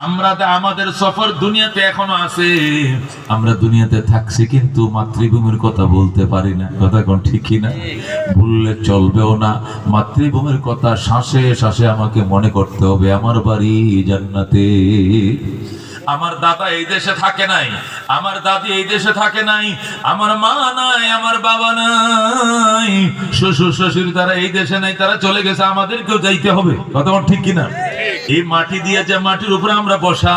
আমরা আমাদের সফর দুনিয়াতে এখনও আছে। আমরা দুনিয়াতে থাকছি কিন্তু মাতৃভূমির কথা বলতে পারি না। কথা কোন ঠিক না ভুললে চলবেও না। মাতৃভূমির কথা শ্বাসে শ্বাসে আমাকে মনে করতে হবে। আমার বাড়ি জান্নাতে। আমার দাদা এই দেশে থাকে নাই, আমার দাদি এই দেশে থাকে নাই, আমার মা নাই, আমার বাবা নাই। শ্বশুর শ্বশুর তারা এই দেশে নাই, তারা চলে গেছে, আমাদেরকেও যাইতে হবে। কথা ঠিক কিনা? এই মাটি দিয়ে যে মাটির উপরে আমরা বসা,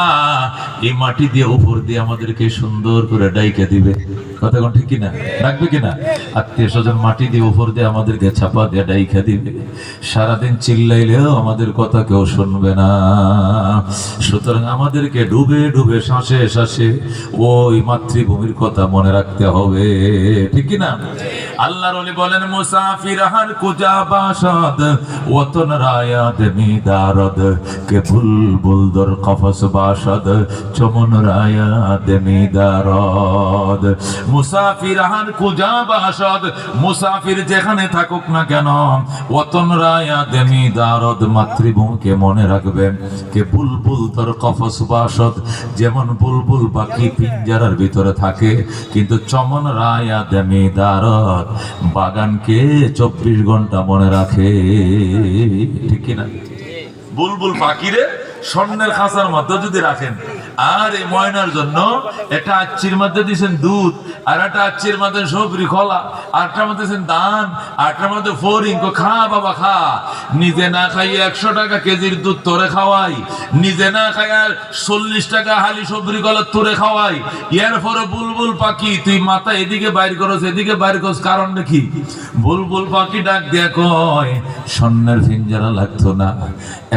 এই মাটি দিয়ে উপর দিয়ে আমাদেরকে সুন্দর করে ডাইকে দিবে। কথা ঠিক কিনা? রাখবে কিনা? আত্মীয় স্বজন মাটি দিয়ে উপর দিয়ে আমাদেরকে ছাপা দিয়ে ডাইকা দিবে। সারাদিন চিল্লাইলেও আমাদের কথা কেউ শুনবে না। সুতরাং আমাদেরকে ডুবে ডুবে শ্বাসে শ্বাসে ওই মাতৃভূমির কথা মনে রাখতে হবে। ঠিক কিনা? আল্লাহর ওলি বলেন, মুসাফির কুজা বাসাদ ওতন কে কফস বাসাদ, চমন মুসাফির কুজা বাসাদ, মুসাফির যেখানে থাকুক না কেন ওতন রায়াদ মিদারদ মাতৃভূমিকে মনে রাখবে কে বুলবুল দর কফস বাসদ যেমন বুলবুল পাখি পিঞ্জারার ভিতরে থাকে কিন্তু চমন রায়া দেমি দারত বাগানকে চব্বিশ ঘণ্টা মনে রাখে। ঠিক কিনা? বুলবুল পাখিরে স্বর্ণের খাঁচার মধ্যে যদি রাখেন আর এই ময়নার জন্য একটা আচ্ছির মধ্যে দিয়েছেন দুধ, আর একটা আচ্ছির মধ্যে সবরি খোলা আরটার মধ্যে দিয়েছেন ধান আরটার মধ্যে ফরিং খা বাবা, খা। নিজে না খাইয়ে একশো টাকা কেজির দুধ তোরে খাওয়াই, নিজে না খাই আর চল্লিশ টাকা হালি সবরি কলা তোরে খাওয়াই। এর পরে বুলবুল পাখি, তুই মাথা এদিকে বাইর করস, এদিকে বাইর করস কারণ নাকি বুলবুল পাখি ডাক দিয়া কয়, স্বর্ণের ফিঞ্জারা লাগতো না,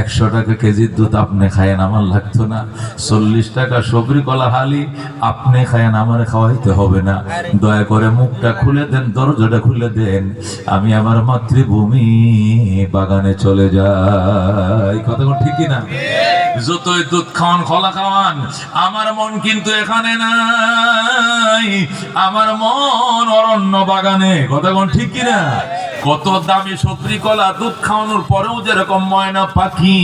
একশো টাকা কেজির দুধ আপনি খায়েন আমার লাগতো না। চল্লিশ টাকা সবরি কলা হালি, আপনি খায়েন আমার খাওয়াইতে হবে না। দয়া করে মুখটা খুলে দেন, দরজাটা খুলে দেন। আমি আমার মাতৃভূমি, বাগানে চলে যাই। কথা ঠিকই না যতই দুধ খাওয়ান খোলা খাওয়ান, আমার মন কিন্তু এখানে নাই। আমার মন অরণ্য বাগানে। কথা কোন ঠিক কিনা? কত দামি সবরি কলা দুধ খাওয়ানোর পরেও যেরকম ময়না পাখি,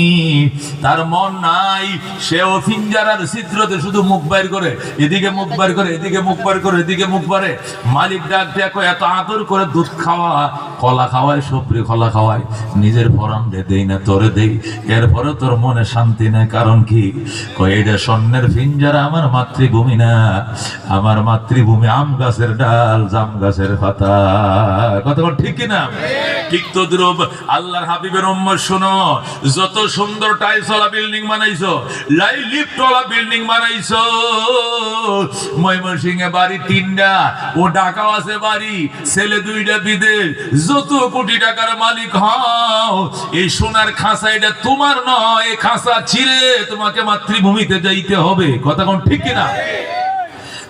তার মন নাই, সেও ফিঞ্জারার ছিদ্রতে শুধু মুখ বাইর করে, এদিকে মুখ বাইর করে, এদিকে মুখ বাইর করে, এদিকে মুখ বারে মালিক ডাক দেখো এত আদর করে দুধ খাওয়া কলা খাওয়ায় সবরি কলা খাওয়ায়, নিজের ফরাম দেই না তোরে দেই। এরপরে তোর মনে শান্তি নেই, কারণ কি? এটা স্বর্ণের ফিঞ্জারা আমার মাতৃভূমি না। আমার মাতৃভূমি আম গাছের ডাল, জাম গাছের পাতা। বল, ঠিক কিনা? ঠিক তো দ্রব আল্লাহর হাবিবের উম্মত, শোনো, যত সুন্দর টাইলসওয়ালা বিল্ডিং বানাইছো লাই লিফটওয়ালা বিল্ডিং বানাইছো? ময়মনসিংহে বাড়ি তিনটা, ও ঢাকাও আছে বাড়ি, ছেলে দুইটা বিদেশ, যত কোটি টাকার মালিক হও, এই সোনার খাঁচা এটা তোমার নয় খাঁচা ছিঁড়ে তোমাকে মাতৃভূমিতে যাইতে হবে। কথা কোন ঠিক কিনা?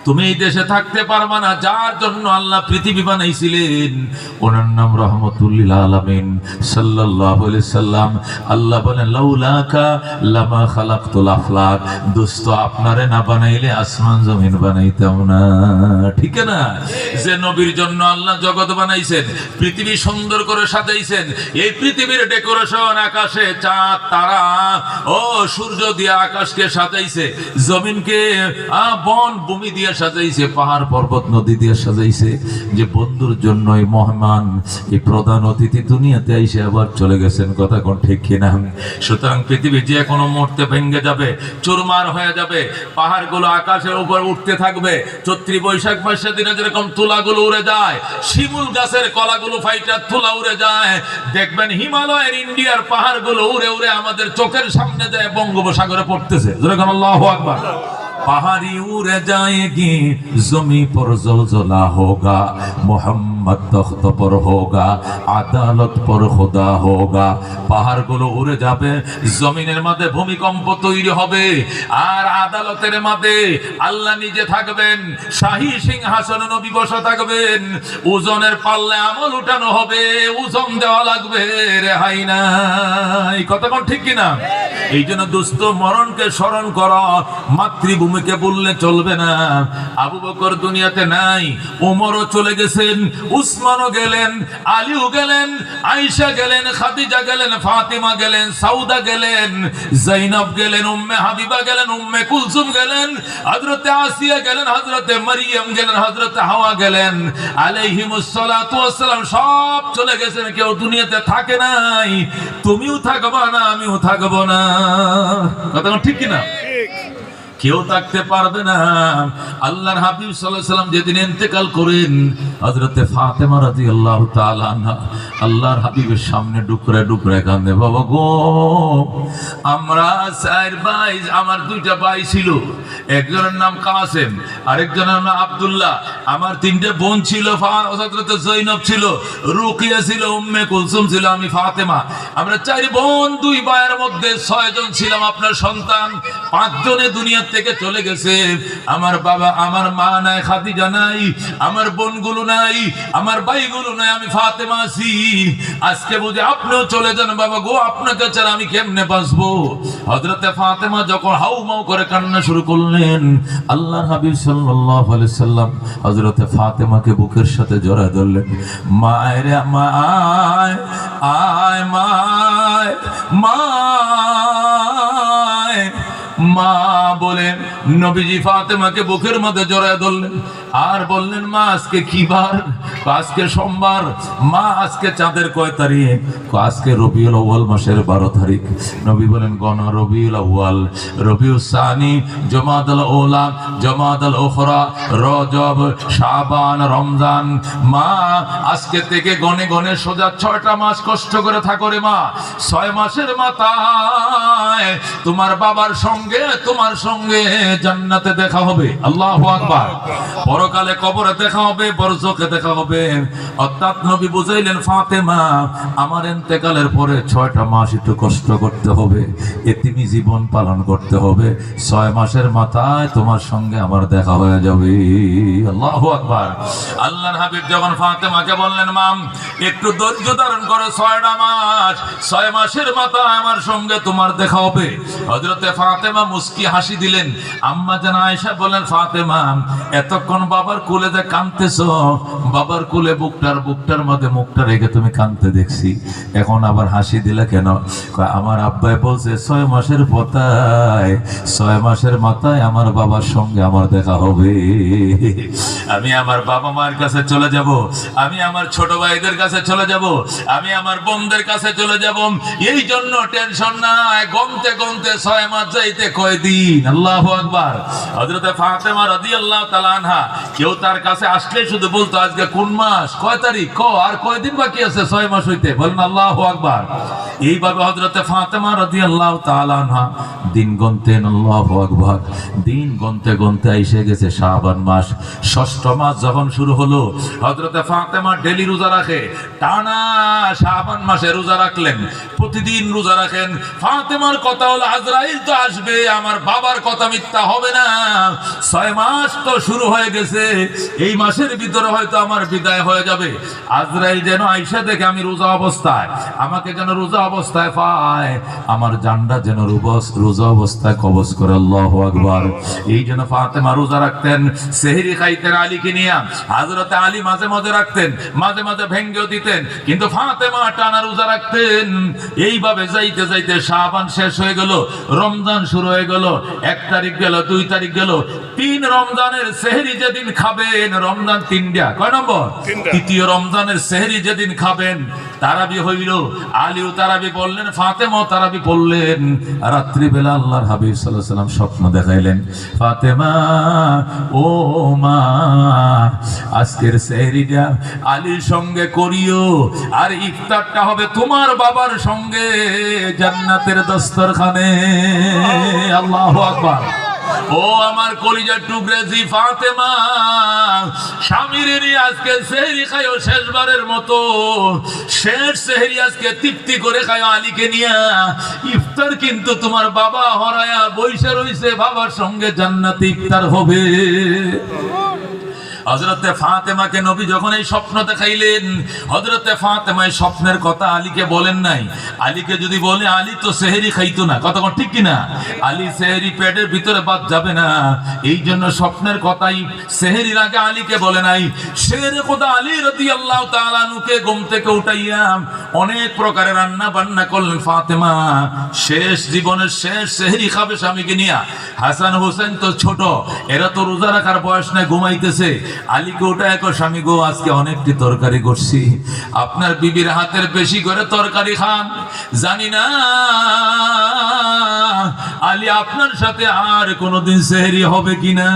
তুমি এই দেশে থাকতে পারবা না, যার জন্য আল্লাহ পৃথিবী বানাইছিলেন। ওনার নাম রহমতুল্লিল আলামিন আলাইহি সাল্লাম। আল্লাহ বলেন, লাউলাকা লামা খালাকতুল আফলাক। দোস্ত, আপনারে না বানাইলে আসমান জমিন বানাইতাম না। ঠিক না? যে নবীর জন্য আল্লাহ জগৎ বানাইছেন, পৃথিবী সুন্দর করে সাজাইছেন, এই পৃথিবীর ডেকোরেশন আকাশে চাঁদ, তারা, ও সূর্য দিয়ে আকাশকে সাজাইছে। জমিনকে বন, ভূমি দিয়ে সাজাইছে, পাহাড়, পর্বত, নদী দিয়ে সাজাইছে, যে বন্ধুর জন্য এই মহামান এই প্রধান অতিথি দুনিয়াতে এসে আবার চলে গেছেন। কথা কোন ঠিক কিনা? সুতরাং পৃথিবী যে কোনো মুহূর্তে ভেঙে যাবে, চুরমার হয়ে যাবে, পাহাড়গুলো আকাশের উপর উঠতে থাকবে, চৈত্রী বৈশাখ মাসের দিনে যেরকম তুলাগুলো উড়ে যায়, শিমুল গাছের কলাগুলো ফাইটার তুলা উড়ে যায়, দেখবেন হিমালয়ের ইন্ডিয়ার পাহাড়গুলো উড়ে উড়ে আমাদের চোখের সামনে যায় বঙ্গোপসাগরে পড়তেছে। যেরকম আল্লাহ আকবার। पहाड़ी उड़ जाएगी जमी पर जलजला होगा मोहम्मद तख्त पर होगा আদালত পর খোদা হোগা পাহাড়গুলো উড়ে যাবে জমিনের মাঝে ভূমিকম্প তৈরি হবে আর আদালতের মাঝে আল্লাহ নিজে থাকবেন শাহী সিংহাসনে নবী বসা থাকবেন ওজনের পাল্লে আমল উঠানো হবে ওজন দেওয়া লাগবে রেহাই নাই কতক্ষণ ঠিক কিনা এই জন্য দুস্থ মরণকে স্মরণ করা মাতৃভূমিকে বললে চলবে না? আবু বকর দুনিয়াতে নাই ওমরও চলে গেছেন, উসমানও গেলেন, আলীও গেলেন, আয়েশা গেলেন, খাদিজা গেলেন, ফাতিমা গেলেন, সাউদা গেলেন, জাইনব গেলেন, উম্মে হাবিবা গেলেন, উম্মে কুলসুম গেলেন, হযরতে আসিয়া গেলেন, হযরতে মারিয়াম গেলেন, হযরতে হাওয়া গেলেন, আলাইহিমুস সালাতু ওয়াসসালাম সব চলে গেছেন, কেউ দুনিয়াতে থাকে নাই, তুমিও থাকবা না, আমিও থাকব না। কথা ঠিক কিনা? কেউ থাকতে পারবে না। আল্লাহর হাবিব আলাইহি সাল্লাম যেদিন ইন্তেকাল করেন, হযরতে ফাতেমা রাদিয়াল্লাহু তাআলা আনহা আল্লাহর হাবিবের সামনে ডুকরে ডুকরে কান্দে বাবা গো, আমরা চার ভাই, আমার দুইটা ভাই ছিল। একজনের নাম কাসেম, আরেকজনের নাম আবদুল্লাহ। আমার তিনটে বোন ছিল হযরতে জৈনব ছিল, রুকিয়া ছিল, উম্মে কুলসুম ছিল, আমি ফাতেমা। আমরা চার বোন, দুই ভাইয়ের মধ্যে ছয়জন ছিলাম আপনার সন্তান। পাঁচজনে দুনিয়া থেকে চলে গেছে। আমার বাবা, আমার মা নাই, খাদিজা নাই, আমার বোনগুলো নাই, আমার ভাইগুলো নাই, আমি ফাতেমা আছি। আজকে বুঝে আপনিও চলে যান, বাবা গো, আপনাকে ছাড়া আমি কেমনে বাঁচবো? হযরতে ফাতেমা যখন হাউ মাউ করে কান্না শুরু করলেন আল্লাহ হাবিব আলাইহি সাল্লাম হযরতে ফাতেমাকে বুকের সাথে জড়ায় ধরলেন। মায়ের মা আয় আয় মায় মায়। মা বলে, নবীজি ফাতেমাকে বুকের মধ্যে জড়ায় ধরলেন। আর বললেন, মা, আজকে কি বার? আজকে সোমবার। মা, আজকে চাঁদের কয় তারিখ? আজকে রবিউল আউয়াল মাসের বারো তারিখ। নবী বলেন, গণ রবিউল আউয়াল। রবিউল সানি জমাদাল ওলা জমাদাল ওখরা রজব, শাবান, রমজান। মা, আজকে থেকে গনে গনে সোজা ছয়টা মাস কষ্ট করে থাকো রে মা। ছয় মাসের মাথায় তোমার বাবার সঙ্গে তোমার সঙ্গে জান্নাতে দেখা হবে। আল্লাহু আকবার। পরকালে কবরে দেখা হবে, বরজকে দেখা হবে। অর্থাৎ নবী বুঝাইলেন, ফাতেমা, আমার ইন্তেকালের পরে ছয়টা মাস একটু কষ্ট করতে হবে, এতিমি জীবন পালন করতে হবে। ছয় মাসের মাথায় তোমার সঙ্গে আমার দেখা হয়ে যাবে। আল্লাহু আকবার। আল্লাহর হাবিব যখন ফাতেমাকে বললেন, মাম, একটু ধৈর্য ধারণ করো, ছয়টা মাস, ছয় মাসের মাথায় আমার সঙ্গে তোমার দেখা হবে। হজরতে ফাতেমা মুস্কি হাসি দিলেন। আম্মা জান আয়েশা বলেন, ফাতেমা, এতক্ষণ বাবার কোলে যে কাঁদতেছ, বাবার কোলে বুকটার বুকটার মধ্যে মুখটা রেখে তুমি কাঁদতে দেখছি। এখন আবার হাসি দিলে কেন? আমার আব্বাই বলছে, ছয় মাসের পতায় ছয় মাসের মাথায় আমার বাবার সঙ্গে আমার দেখা হবে। আমি আমার বাবা মার কাছে চলে যাব, আমি আমার ছোট ভাইদের কাছে চলে যাব, আমি আমার বোনদের কাছে চলে যাব। এই জন্য টেনশন নাই গমতে গমতে ছয় মাস যাইতে কয়দিন? আল্লাহু আকবার। হযরতে ফাতেমা রাদিয়াল্লাহু তাআলা আনহা, কেউ তার কাছে আসলে শুধু বলতো, আজকে কোন মাস? কয় তারিখ? ক? আর কয়দিন বাকি আছে ছয় মাস হইতে? বলেন, আল্লাহু আকবার। এইভাবে হযরতে ফাতেমা রাদিয়াল্লাহু তাআলা আনহা দিন গনতেন, আল্লাহু আকবার। দিন গনতে গনতে এসে গেছে শাবান মাস। ষষ্ঠ মাস যখন শুরু হলো, হযরতে ফাতেমা ডেলি রোজা রাখে। টানা শাবান মাসে রোজা রাখলেন, প্রতিদিন রোজা রাখেন। ফাতেমার কথা হলো, আজরাইল তো আসবে আমার বাবার কথা মিথ্যা হবে না। ছয় মাস তো শুরু হয়ে গেছে, এই মাসের ভিতরে হয়তো আমার বিদায় হয়ে যাবে। আজরাইল যেন আইসা দেখে আমি রোজা অবস্থায়, আমাকে যেন রোজা অবস্থায় পায়, আমার জান্ডা যেন রোজা অবস্থায় কবজ করে, আল্লাহ আকবার। এই জন্য ফাতেমা রোজা রাখতেন, সেহরি খাইতেন, আলীকে নিয়ে হাজরতে আলী মাঝে মাঝে রাখতেন, মাঝে মাঝে ভেঙ্গেও দিতেন, কিন্তু ফাতেমা টানা রোজা রাখতেন। এইভাবে যাইতে যাইতে শাবান শেষ হয়ে গেল, রমজান শুরু হয়ে গেল এক তারিখ গেল দুই তারিখ গেল। তিন রমজানের সেহরি যেদিন খাবেন রমজান তিনটা। কয় নম্বর? তৃতীয় রমজানের সেহরি যেদিন খাবেন তারাবি হইল আলীও তারাবি বললেন ফাতেমাও তারাবি বললেন। রাত্রিবেলা আল্লাহর হাবিব আলাইহি সাল্লাম স্বপ্ন দেখাইলেন ফাতেমা ও মা আজকের সেহরিটা আলীর সঙ্গে করিও আর ইফতারটা হবে তোমার বাবার সঙ্গে জান্নাতের দস্তরখানে। আল্লাহু আকবার। ও আমার কলিজার টুকরে জি ফাতেমা স্বামীর আজকে সেহরি খাইও শেষবারের মতো। শেষ সেহরি আজকে তৃপ্তি করে খাইও আলীকে নিয়া। ইফতার কিন্তু তোমার বাবা হরায়া বৈশা রইছে, বাবার সঙ্গে জান্নাত ইফতার হবে। হজরতে ফাতেমাকে নবী যখন এই স্বপ্ন দেখাইলেন হজরতে ফাতেমা এই স্বপ্নের কথা আলীকে বলেন নাই। আলীকে যদি বলে, আলী তো সেহেরি খাইতো না কথা ঠিক কিনা? আলী সেহেরি পেটের ভিতরে বাদ যাবে না। এই জন্য স্বপ্নের কথাই সেহেরির আগে আলীকে বলে নাই। শের কথা আলী রতি আল্লাহ তালানুকে ঘুম থেকে উঠাইয়া অনেক প্রকারের রান্না বান্না করলেন ফাতেমা। শেষ জীবনের শেষ সেহেরি খাবে স্বামীকে নিয়া। হাসান হোসেন তো ছোট, এরা তো রোজা রাখার বয়স নাই, ঘুমাইতেছে। আলীকে ওটা এক স্বামী গো, আজকে অনেকটি তরকারি করছি। আপনার বিবির হাতের বেশি করে তরকারি খান। জানি না, আলী আপনার সাথে আর কোনোদিন সেহরি হবে কিনা।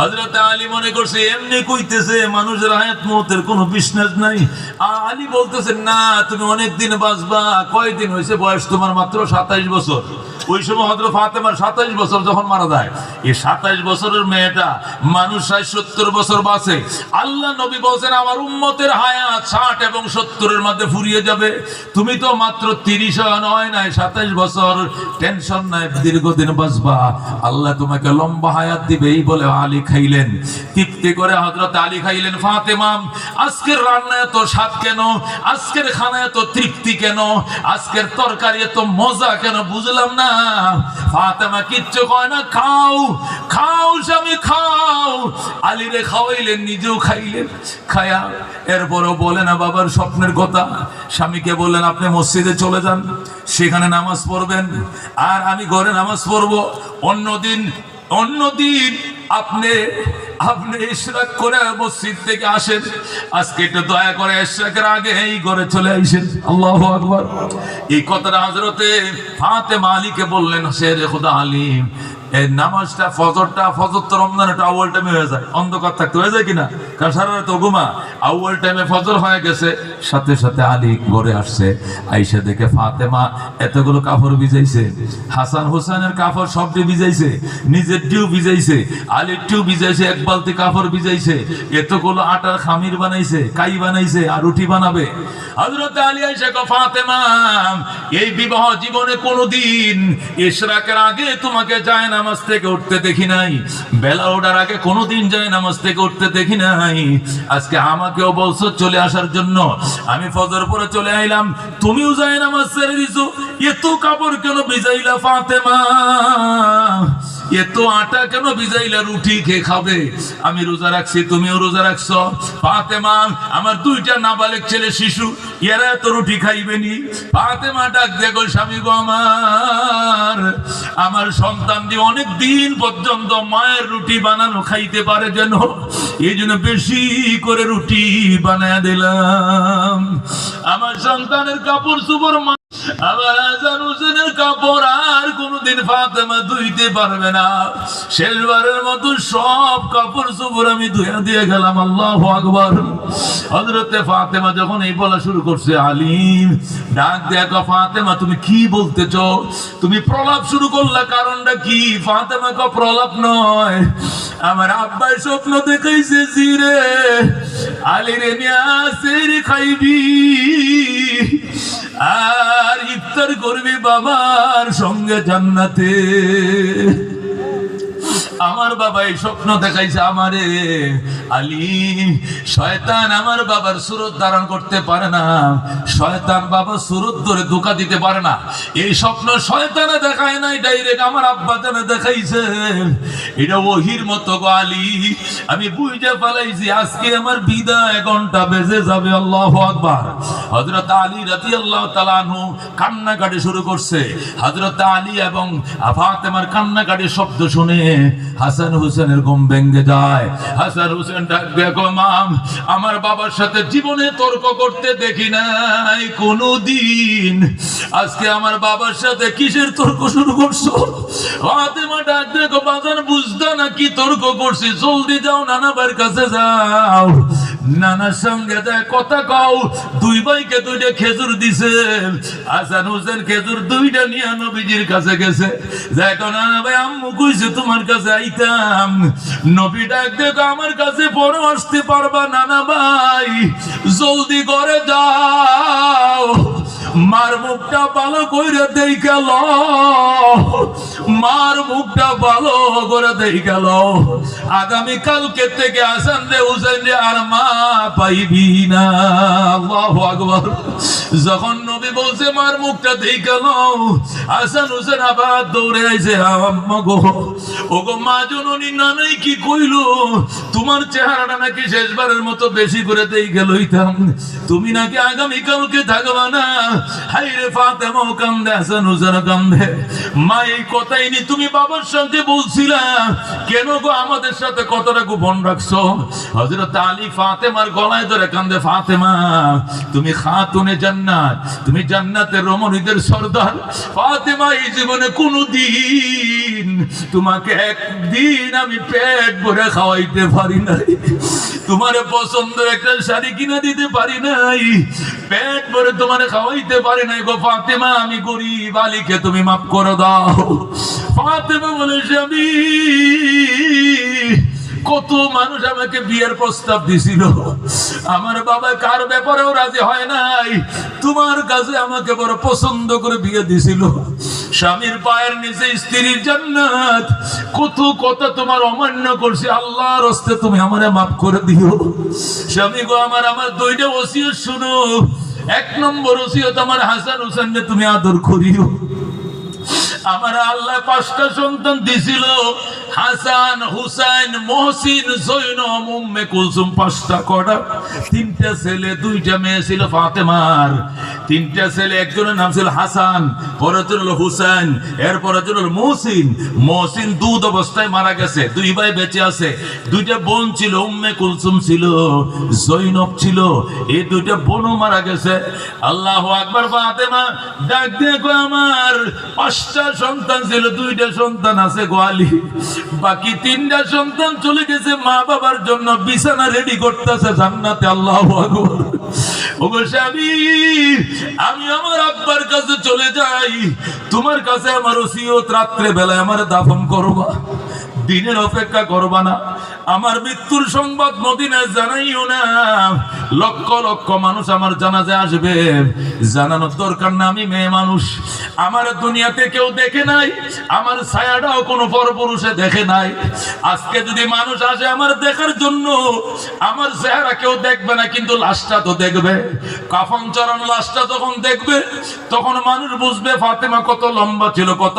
হজরত আলী মনে করছে, এমনি কইতেছে, মানুষের হায়াত মতের কোনো বিশ্বাস নাই। আলী বলতেছে, না, তুমি অনেক দিন বাঁচবা, কয়দিন হয়েছে বয়স তোমার মাত্র সাতাইশ বছর। ওই সময় হজরত ফাতেমার সাতাইশ বছর যখন মারা যায়, এই সাতাইশ বছরের মেয়েটা মানুষ ষাট, সত্তর বছর বাঁচে। আল্লাহ নবী বলছেন, আমার উম্মতের হায়াত ষাট এবং সত্তরের মধ্যে ফুরিয়ে যাবে। তুমি তো মাত্র তিরিশ নয় নাই, সাতাইশ বছর। টেনশন নাই, দীর্ঘদিন বাঁচবা। আল্লাহ তোমাকে লম্বা হায়াত দিবে। এই বলে আলী খাইলেন। তৃপ্তি করে হজরত আলী খাইলেন ফাতেমাম আজকের রান্না এত স্বাদ কেন? আজকের খানা এত তৃপ্তি কেন? আজকের তরকারি এত মজা কেন? বুঝলাম না। ফাতেমা, কিচ্ছু কয় না, খাও খাও স্বামী, খাও। আলীরে খাওয়াইলেন, নিজেও খাইলেন, খায়া। এরপরও বলে না, বাবার স্বপ্নের কথা। স্বামীকে বললেন, আপনি মসজিদে চলে যান, সেখানে নামাজ পড়বেন। আর আমি ঘরে নামাজ পড়ব। অন্যদিন অন্যদিন আপনি আপনি ইশরাক করে মসজিদ থেকে আসেন। আজকে একটু দয়া করে ইশরাকের আগে এই ঘরে চলে আসেন। আল্লাহ আকবার। এই কথাটা হযরতে ফাতেমা মালিকে বললেন শের খোদা আলিম এই নামাজটা ফজরটা ফজর তো রমজানটা টাইমে হয়ে যায়। অন্ধকার থাকতে হয়ে যায় কিনা? কারণ সারা টাইমে ফজর হয়ে গেছে। সাথে সাথে আলী ঘরে আসছে। আইসা দেখে ফাতেমা এতগুলো ভিজাইছে। হাসান সবটি ভিজাইছে। নিজের টিউ ভিজাইছে। আলীর টিউ ভিজাইছে, এক বালতি ভিজাইছে। এতগুলো আটার খামির বানাইছে, কাই বানাইছে আর রুটি বানাবে। হযরত আলী কো ফাতেমা, এই বিবাহ জীবনে কোনোদিন ইশরাকের আগে তোমাকে যায় নামাজ থেকে উঠতে দেখি নাই। বেলা ওঠার আগে কোনোদিন যায় নামাজ থেকে উঠতে দেখি নাই। আজকে আমাকেও বলছো চলে আসার জন্য। আমি ফজর পরে চলে আইলাম, তুমিও যায় নামাজ ছেড়ে দিছো। এত কাপড় কেন ভিজাইলা ফাতেমা? এত আটা কেন ভিজাইলা? রুটি খেয়ে খাবে। আমি রোজা রাখছি, তুমিও রোজা রাখছো। ফাতেমা, আমার দুইটা নাবালেক ছেলে শিশু, এরা এত রুটি খাইবেনি ফাতেমা ডাক দেখো স্বামী গো আমার আমার সন্তান দিয়ে অনেক দিন পর্যন্ত মায়ের রুটি বানানো খাইতে পারে যেন, এই জন্য বেশি করে রুটি বানায় দিলাম। আমার সন্তানের কাপড় সুপর আমার হাসান হোসেনের কাপড় আর ফাতেমা ধুইতে পারবে না। শেষবারের মতো সব কাপড় আমি ধুয়ে দিয়ে গেলাম, আল্লাহ আকবর। হজরতে ফাতেমা যখন এই বলা শুরু করছে, আলিম, ডাক দেখো ফাতেমা, তুমি কি বলতেছ? তুমি প্রলাপ শুরু করলা, কারণটা কি? ফাতেমা ক প্রলাপ নয়। আমার আব্বাই স্বপ্ন দেখাইছে, জিরে, আলিরে নিয়া সেরি খাইবি। আর ইফতার করবি বাবার সঙ্গে জান্নাতে। আমার বাবা এই স্বপ্ন দেখাইছে, আমারে। আলী, শয়তান আমার বাবার সুরত ধারণ করতে পারে না। শয়তান বাবা সুরত ধরে ধোকা দিতে পারে না। এই স্বপ্ন শয়তানে দেখায় নাই ডাইরেক্ট আমার আব্বা জানে দেখাইছে। এটা ওহির মতো গো আলী। আমি বুঝে ফেলাইছি, আজকে আমার বিদায় ঘণ্টা বেজে যাবে, আল্লাহ আকবার। হজরত আলী রাতি আল্লাহ তালানহু কান্নাকাটি শুরু করছে। হজরত আলী এবং ফাতেমার কান্নাকাটি শব্দ শুনে হাসান হোসেনের ঘুম ভেঙে যায়। হাসান হোসেন ডাক মাম, আমার বাবার সাথে জীবনে তর্ক করতে দেখি নাই কোনদিন। আজকে আমার বাবার সাথে কিসের তর্ক শুরু করছ? বাজান, বুঝতে না কি তর্ক করছি? জলদি যাও নানাবার কাছে যাও। নানার সঙ্গে যায়, কথা কও। দুই ভাইকে দুইটা খেজুর দিছে। হাসান হোসেন খেজুর দুইটা নিয়ে নবীজির কাছে গেছে। দেখো নানা ভাই, আম্মু কইছে তোমার কাছে আইতাম। নবী ডাক দেখো আমার কাছে পরে আসতে পারবা নানা ভাই। জলদি করে যাও। মার মুখটা ভালো কইরা দেই গেল মার মুখটা ভালো করে দেই গেল আগামী কালকে থেকে আসান রে হুসেন রে আর মা পাইবি না। যখন নবী বলছে, মার মুখটা হুসেন আবার দৌড়ে আইছে, আম্মা গো মা নানাই কি কইলো? তোমার চেহারাটা নাকি শেষবারের মতো বেশি করে দেই গেল তুমি নাকি আগামী কালকে থাকবা না? হাই রে ফাতেমা কান্দে হাসান কান্দে। মা, এই কথাই নি, তুমি বাবার সঙ্গে বলছিলা। কেন গো আমাদের সাথে কতটা গোপন রাখছো? হযরত আলী ফাতেমার গলায় ধরে কান্দে, ফাতেমা, তুমি খাতুনে জান্নাত, তুমি জান্নাতের রমণীদের সর্দার। ফাতেমা, এই জীবনে কোনোদিন তোমাকে একদিন আমি পেট ভরে খাওয়াইতে পারি নাই। তোমার পছন্দ একটা শাড়ি কিনে দিতে পারি নাই। পেট ভরে তোমার খাওয়াইতে পারি নাই গো ফাতেমা, আমি গরিব আলীকে তুমি মাফ করে দাও। ফাতেমা বলে, স্বামী কত মানুষ আমাকে বিয়ের প্রস্তাব দিছিল। আমার বাবা কার ব্যাপারেও রাজি হয় নাই। তোমার কাছে আমাকে বড় পছন্দ করে বিয়ে দিছিল। স্বামীর পায়ের নিচে স্ত্রীর জান্নাত। কত কথা তোমার অমান্য করছে। আল্লাহর হস্তে তুমি আমারে মাফ করে দিও। স্বামী গো, আমার আমার দুইটা ওসিয়ত শুনো। এক নম্বর ওসিয়ত আমার হাসান হোসেনকে তুমি আদর করিও। আমার আল্লাহ পাঁচটা সন্তান দিছিল। হাসান, হুসাইন, মহসিন জৈনব উম্মে কুলসুম পাঁচটা কটা। তিনটা ছেলে, দুইটা মেয়ে ছিল ফাতেমার। তিনটা ছেলে, একজনের নাম ছিল হাসান জন হলো হুসাইন, এরপরের জন হলো মহসিন। মহসিন দুধ অবস্থায় মারা গেছে, দুই ভাই বেঁচে আছে। দুইটা বোন ছিল, উম্মে কুলসুম ছিল, জৈনব ছিল। এই দুইটা বোনও মারা গেছে। আল্লাহ আকবার ফাতেমা, ডাক দিয়ে আমার পাঁচটা সন্তান ছিল, দুইটা সন্তান আছে গোয়ালি। বাকি তিনটা সন্তান চলে গেছে মা বাবার জন্য, বিছানা রেডি করতেছে জান্নাতে, আল্লাহ আমি আমার আব্বার কাছে চলে যাই। তোমার কাছে আমার ওসিয়ত রাত্রে বেলায় আমার দাফন করবা। দিনের অপেক্ষা করবা না। আমার মৃত্যুর সংবাদ মদিনায় জানাইও না। লক্ষ লক্ষ মানুষ আমার জানাজে আসবে। জানানোর দরকার না, আমি মেয়ে মানুষ। আমার দুনিয়াতে কেউ দেখে নাই। আমার ছায়াটাও কোনো পরপুরুষে দেখে নাই। আজকে যদি মানুষ আসে আমার দেখার জন্য, আমার চেহারা কেউ দেখবে না, কিন্তু লাশটা তো দেখবে। কাফন চরণ লাশটা যখন দেখবে, তখন মানুষ বুঝবে ফাতেমা কত লম্বা ছিল, কত